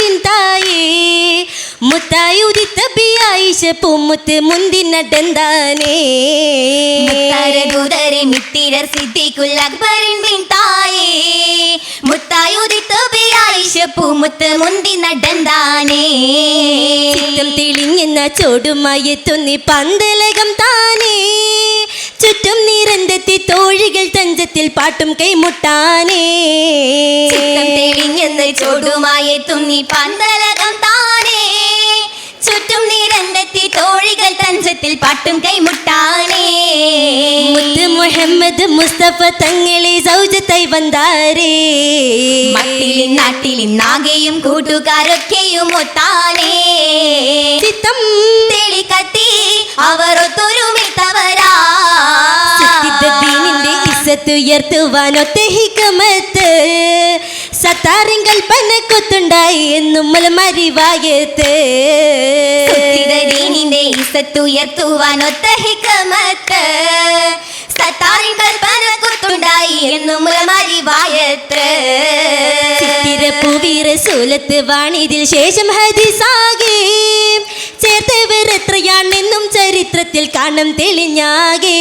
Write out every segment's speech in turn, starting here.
ബിന്തായേ മുത്തായി ഉദിത്ത B Ayisha പൂമുത്ത് മുന്തി നടന്താനേ മുത്താരദൂതരെ മിത്തിര സിദ്ദീഖുൽ അക്ബറിൻ bin തായേ. മുത്തായുദിത്തു B Ayisha പൂമുത്ത് മുന്തി നടന്താനേ ചിത്തം തെളിഞ്ഞെന്ന ചോടുമായി തുന്നി പന്തലകം താനേ. ചുറ്റും നിരന്തത്തി? തോഴികൾ തഞ്ചത്തിൽ പാട്ടും കൈമുട്ടാനേ. തെളിഞ്ഞെന്ന് ചോടുമായി തുന്നി പന്തലകം താനേ. ചുറ്റും നിരന്തെത്തി? തോഴികൾ തഞ്ചത്തിൽ പാട്ടും കൈമുട്ടാനേ. മുത്ത് മുഹമ്മദ് മുസ്തഫ തങ്ങളെ സൗജത്തായി വന്നാരേ മട്ടിലും നാട്ടിലും നാഗയും കൂട്ടുകാരൊക്കെയും ഒത്താനേ. ചിത്തം തെളി അവർ ഉയർത്തുവാനൊത്ത ഹിക്കമത്ത് സത്താറിൻ പനക്കൊത്തുണ്ടായി കൊത്തുണ്ടായി എന്നും മലമരിവായത്ത്. ദീനിന്റെ ഇസത്ത് ഉയർത്തുവാൻ ഒത്ത ഹിക്കമത്ത് സത്താറിൻ പനക്കൊത്തുണ്ടായി കൊത്തുണ്ടായി എന്നും മരിവായത്ത് ചിത്തിരപ്പൂവീര സൂലത്ത് വാണിതിൽ ശേഷം ഹദിസാകെ ചേർത്തവർ എത്രയാണെന്നും ചരിത്രത്തിൽ കാണും തെളിഞ്ഞാകെ.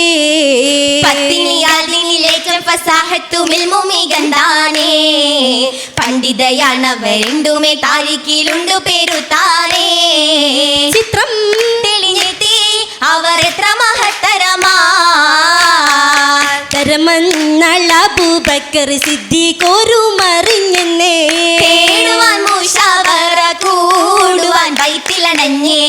പണ്ഡിതയാണവരെണ്ടുമേ താരിക്കിലുണ്ടു പേരുത്താനേ. ചിത്രം തെളിഞ്ഞെത്തി അവർ എത്ര മഹത്തരമാ. തരമന്നളബൂബക്കർ സിദ്ദീഖോരു മറിഞ്ഞെന്നേ തേടുവാൻ മൂഷാവറ കൂടുവാൻ വൈത്തിലണഞ്ഞേ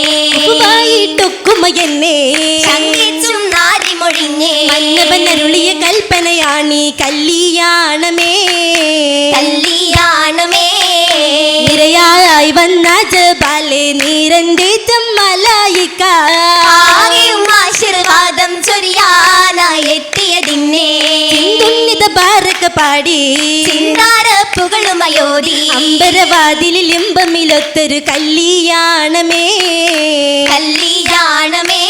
ൊക്കുമയെന്നേ കൽപ്പനയാണി നാരിമൊഴിഞ്ഞേ. മന്നവനരുളിയ കൽപ്പനയാണീ കല്യാണമേ കല്യാണമേ നിരയായി വന്ന ജബാലെ നീരന്റെ മലായിക്ക. ആശീർവാദം ചൊരിയാനായി എത്തിയതിന്നെ ബാരക പാടി. ചിന്താരപ്പുകളുമയോതി അമ്പരവാതിലിൽ ഇമ്പമിലൊത്തൊരു കല്യാണമേ കല്യാണമേ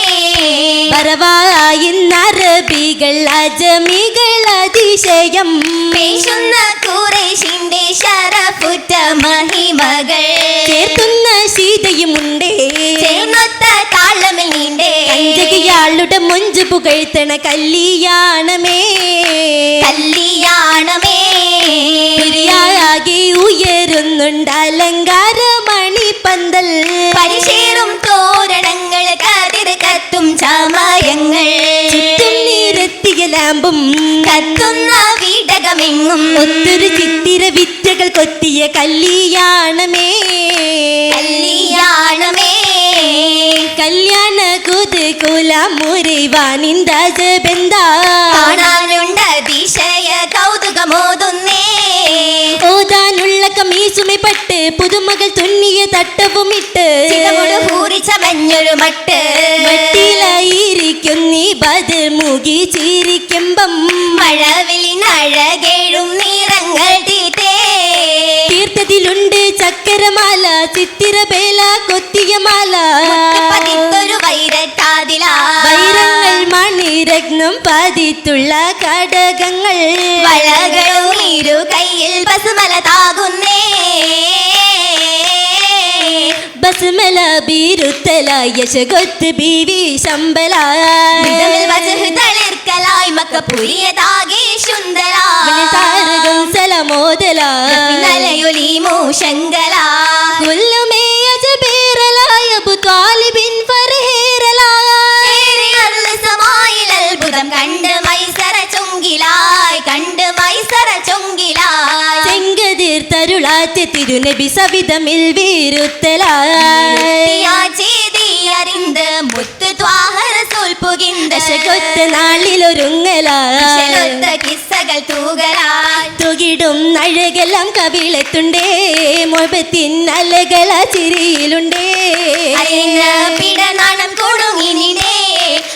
പറവായി നരബികൾ അജമികൾ അതിശയം. പേശുന്ന കുറേശിന്റെ ശരഫുറ്റ മഹിമകൾ. ചേർത്തുന്ന സീതയുമുണ്ടേ ചേർന്നൊത്ത താളമിൽ നീണ്ടേ. കഞ്ചകിയാളുടെ മൊഞ്ച് പുകഴ്ത്തണ കല്യാണമേ. കല്യാണമേ. ഉയരുന്നുണ്ട് അലങ്കാരമണി പന്തൽ പരിശേറും നിരത്തിയ കത്തുന്ന വീടകമെങ്ങും ഒത്തൊരു ചിത്തിര വിറ്റകൾ കൊത്തിയ കല്യാണമേ. കല്യാണമേ. കല്യാണ കുത് കുല മുറിവാനിന്ദ ബന്ധാ കാണാനുണ്ട് അതിശയ കൗതുകമോതുന്നേ. ഓതാനുള്ള കമീസുമെ പട്ട് പുതുമകൾ തുന്നിയ തട്ടവുമിട്ട്. പൂരിച്ച മഞ്ഞൊരു മട്ട്. മട്ടിലായിരിക്കും ചക്കരമാല ചിത്തിരബേല കൊത്തിയ മാല പതിത്തൊരു വൈരട്ടാതില വൈരങ്ങൾ മണിരത്നം പതിത്തുള്ള കടകങ്ങൾ വളകളും ഇരു കയ്യിൽ ബസുമല താകുന്നേ ബസ്മല ബീരുത്തല യശകൊത്ത് ബീവി ശമ്പല വിധമിൽ വജഹ് തളിർക്കലായി മക്ക പുരിയതാകെ സുന്ദരാ താരകം സലമോദല നലയൊലി മൂഷങ്കല തിരുനബി സവിധമിൽ മുത്ത് ശലൊത്ത കിസ്സകൾ തുകിടും അഴകെല്ലാം കവിളത്തുണ്ടേ. മൊബത്തിൻ അലകള ചിരിയിലുണ്ടേ. പിടനാണം കൊടുങ്ങിനിടേ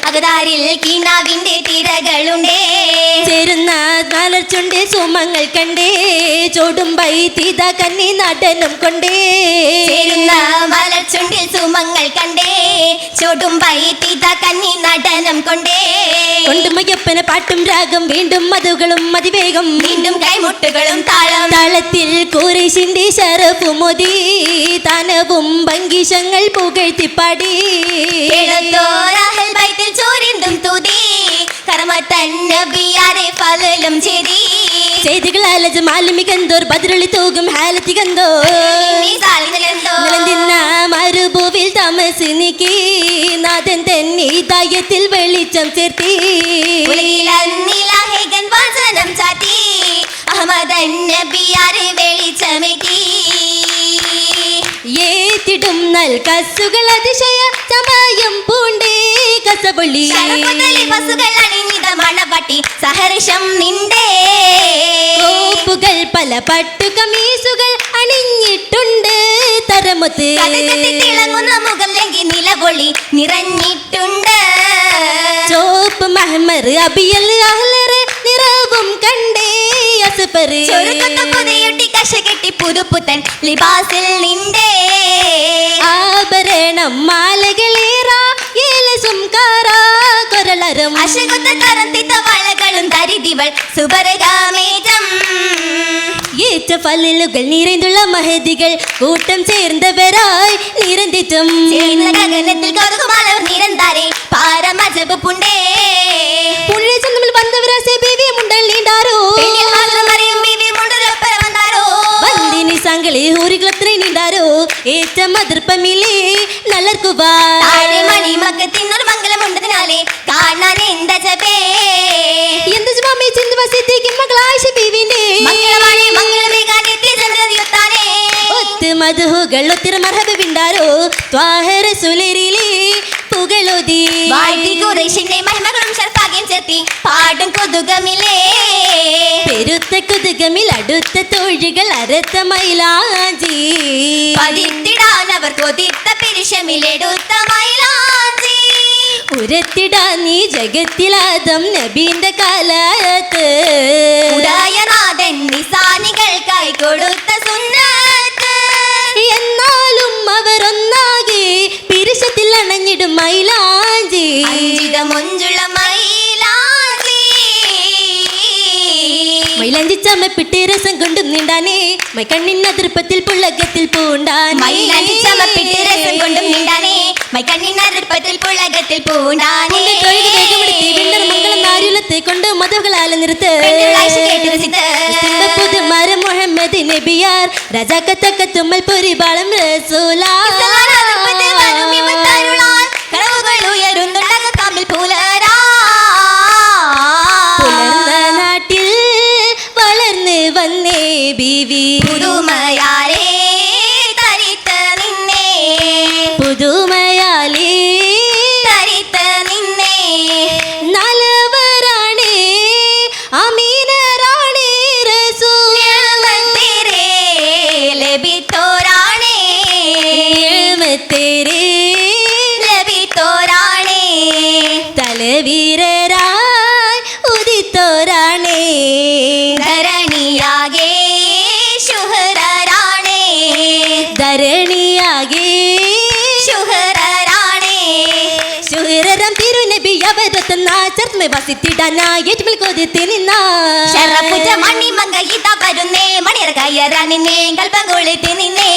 അകതാരിൽ കിണാവിന്റെ തിരകളുണ്ടേ. ചേരുന്ന മലർച്ചുണ്ട് സുമങ്ങൾ കണ്ടേ. ചോടും തീത കന്നി നടനം കൊണ്ടേ. ചേരുന്ന മലച്ചുണ്ടിൽ സുമങ്ങൾ കണ്ടേ. ചുടും തീത കന്നി നടനം കൊണ്ടേ. കൊണ്ടുമയ്യപ്പന് പാട്ടും രാഗം വീണ്ടും മധുകളും അതിവേഗം. വീണ്ടും കൈമുട്ടുകളും താളം. താളത്തിൽ കൂറേശിന്റെ ശരപ്പുമൊതി താനവും ഭംഗിശങ്ങൾ പുകഴ്ത്തിപ്പാടി തുതി അലജ് മാലിമികന്തോർ തൂകും ഹാലത്തി കന്തോ ഏറ്റിടും കസുകൾ അതിശയ സമയം പൂണ്ടേ കസപുള്ളി ബസുകൾ അണിഞ്ഞിത മണപട്ടി സഹർഷം നിന്റെ. കോപ്പുകൾ പല പട്ടു കമീസുകൾ അണിഞ്ഞിട്ടുണ്ട് തരമൊത്ത്. തിളങ്ങുന്ന മുകളിലെങ്കിൽ ലങ്കി നിലപൊളി നിറഞ്ഞിട്ടുണ്ട്. ചോപ്പ് മഹമർ അബിയൽ അഹ്ലറ് നിറവും കണ്ടേ അസുപർ. പുതിയൊട്ടി പുതയൊട്ടി കശ കെട്ടി പുതുപുത്തൻ ലിബാസിൽ നിന്റെ. ആഭരണം മാലകളേറ ഏലസും കാറാ കൊരളരം അശകുത്ത കറന്തിത്ത വളകളും തരിതിവൾ സുബരഗാമേറ്റം ഏറ്റ ഫലലുകൾ നിറൈന്തുള്ള മഹതികൾ കൂട്ടം ചേർന്നവരായി നിരന്തിറ്റും ചേർന്ന ഗഗനത്തിൽ കറുകുമാലവർ നിരന്താരെ പാരമജബ് പുണ്ടേ പുഴ ചെന്നമിൽ വന്നവരാ സെബിവി മുണ്ടൽ സംകളി ഊരുകളത്ര നീണ്ടാരോ ഏറ്റ മതിർപ്പമില്ലേ നല്ലർക്കുവാ താഴെ മണി മക്കത്തിന്നൊരു മംഗലമുണ്ടതിനാലേ കാണാൻ എന്താ ജപേ? എന്ത് ജുമാമേ ചിന്ത വസിത്തേക്ക് മകളായ ബീവിനെ മംഗളവാണി മംഗളമേകാനെത്തിയ ചന്ദ്രദിവത്താനേ ഒത്ത് മധുഹുകൾ ഒത്തിര മർഹബ വിണ്ടാരോ ത്വാഹര പുകളൊതി. വാഴ്ത്തി കുറേശിന്റെ മഹിമകളും ശർത്താകെയും ചേർത്തി പാടും കൊതുകമില്ലേ പെരുത്ത കുതുകമിൽ അടുത്ത തോഴികൾ അരത്ത മൈലാജി പതിത്തിടാൻ അവർ കൊതിത്ത പിരിശമിലെടുത്ത മൈലാജി ഉരത്തിടാ നീ ജഗത്തിലാദം നബീന്റെ കാലത്ത്. മൈലാഞ്ചി ചമപ്പിട്ട് രസം കൊണ്ടു നീണ്ടാനേ മൈ കണ്ണിൻ അതിർപ്പത്തിൽ പുള്ളകത്തിൽ പൂണ്ടാനേ മൈലാഞ്ചി ചമപ്പിട്ട് രസം കൊണ്ടും നീണ്ടാനേ മൈ കണ്ണിനടുപ്പത്തിൽ പുളകത്തിൽ പൂണ്ടാനേ മുന്നിൽ തൊഴുത് വേഗമെടുത്ത് വെണ്ടർ മംഗളം നാരുലത്തെ കൊണ്ട് മധുകളാല നിർത്ത് പെണ്ണുകാഴ്ച കേട്ട് രസിത്ത്. പുതുമര മുഹമ്മദ് നബിയാർ രജാക്കത്തക്ക തുമ്മൽ പൊരിപാളം റസൂലാ അവരത്ന ചേർത്ത് വസിത്തിടാനാ ഏറ്റുമൽ കൊതിത്ത് നിന്നാ ശരപ്പുറ്റ മണി മങ്ക ഇതാ വരുന്നേ. മണിയർ കയ്യറാനിന്നേ കൽപ്പം കൊളുത്തി നിന്നേ.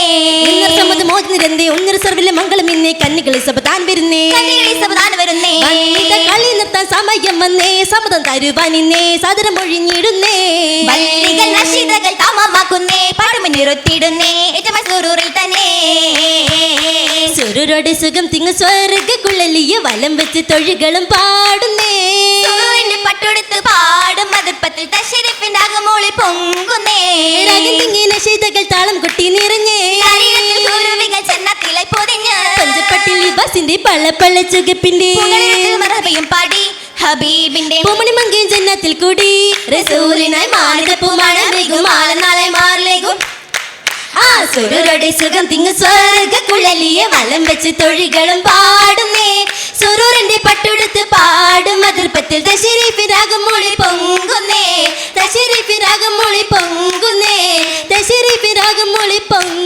ഇന്നർ സമ്മത് മോചനിരന്തേ ഒന്നര സർവിലെ മംഗളം ഇന്നേ. കന്നികളെ സഭ താൻ വരുന്നേ. കണ്ണികളി സബദാന വരുന്നേ. വന്നിത കളി നിർത്താൻ സമയം വന്നേ. സമ്മതം തരുവാനിന്നേ സാദരം ഒഴിഞ്ഞിടുന്നേ. വല്ലികൾ നശിതകൾ താമമാക്കുന്നേ. പാടുമി നിറുത്തിടുന്നേ ഏറ്റവും സുറൂറിൽ തന്നെ. സുരരോടെ സുഖം തിങ്ങ് സ്വർഗക്കുഴലിയ വലം വെച്ച് തൊഴികളും പാടുന്നേ. സുറൂറിന്റെ പട്ടുടുത്ത് പാടും. മതിപ്പത്തിൽ തശരിപ്പിന്റെ അകമോളി പൊങ്കുന്നേ രാഗം തിങ്ങിന താളം കൊട്ടി നിറഞ്ഞേ. ശരീരത്തിൽ കുരുവികൾ ചെന്നത്തിലെ പൊതിഞ്ഞ്. പഞ്ചപ്പട്ടിൽ ബസിന്റെ പള്ളപ്പള്ള ചുകപ്പിന്റെ. മറബയും പാടി ഹബീബിന്റെ പൂമണി ജന്നത്തിൽ കൂടി. റസൂലിനായി മാനത പൂമാണ് ആളനാളെ മാറിലേകും. ആ സുരുരടി സുഖം തിങ്ങ സ്വർഗ കുഴലിയെ വലം വെച്ച് തൊഴികളും പാടുന്നേ. സുരൂരന്റെ പട്ടുടുത്ത് പാടും അതിർപ്പത്തിൽ ദശരീഫിരാകും മൊഴി പൊങ്കുന്നേ. ദശരീഫിരാകും മൊഴി പൊങ്കുന്നേ. ദശരീഫിരാകും മൊഴി പൊങ്ങ